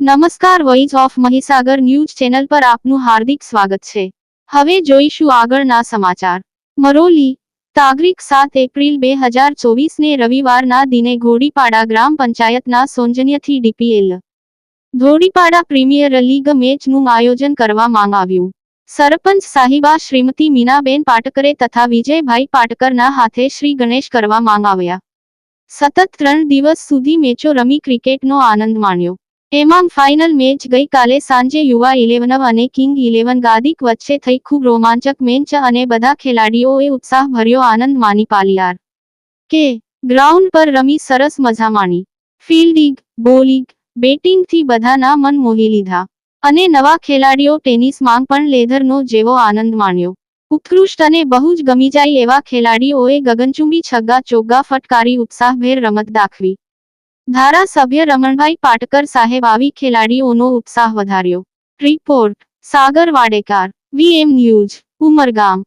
નમસ્કાર voice of Mahisagar news channel પર આપનું હાર્દિક સ્વાગત છે. હવે જોઈશું આગળના સમાચાર. મરોલી, તાગરીક સાત એપ્રિલ બે હજાર ચોવીસને રવિવારના દિને ઘોડીપાડા ગ્રામ પંચાયતના સૌજન્યથી ડીપીએલ. ઘોડીપાડા પ્રીમિયર લીગ મેચનું આયોજન કરવા માંગ આવ્યું. સરપંચ સાહિબા શ્રીમતી મીનાબેન પાટકરે તથા વિજયભાઈ પાટકરના હાથે શ્રી ગણેશ કરવા માંગ આવ્યા. સતત ત્રણ દિવસ સુધી મેચો રમી ક્રિકેટનો આનંદ માણ્યો. એમાં ફાઇનલ મેચ ગઈકાલે સાંજે યુવા ઇલેવન અને કિંગ ઇલેવન ગાદીક વચ્ચે થઈ ખૂબ રોમાંચક મેચ અને બધા ખેલાડીઓએ ઉત્સાહભર્યો આનંદ માની પાલિયાર. કે, ગ્રાઉન્ડ પર રમી સરસ મજા માણી. ફિલ્ડિંગ, બોલિંગ, બેટિંગથી બધાના મન મોહી લીધા. અને નવા ખેલાડીઓ ટેનિસમાં પણ લેધરનો જેવો આનંદ માણ્યો. ઉત્કૃષ્ટ અને બહુ જ ગમી જાય એવા ખેલાડીઓએ ગગનચુંબી છગ્ગા ચોગ્ગા ફટકારી ઉત્સાહભેર રમત દાખવી. ધારાસભ્ય રમણભાઈ પાટકર સાહેબ આવી ખેલાડીઓનો ઉત્સાહ વધાર્યો. Report Sagar Wadekar VM news Umargam.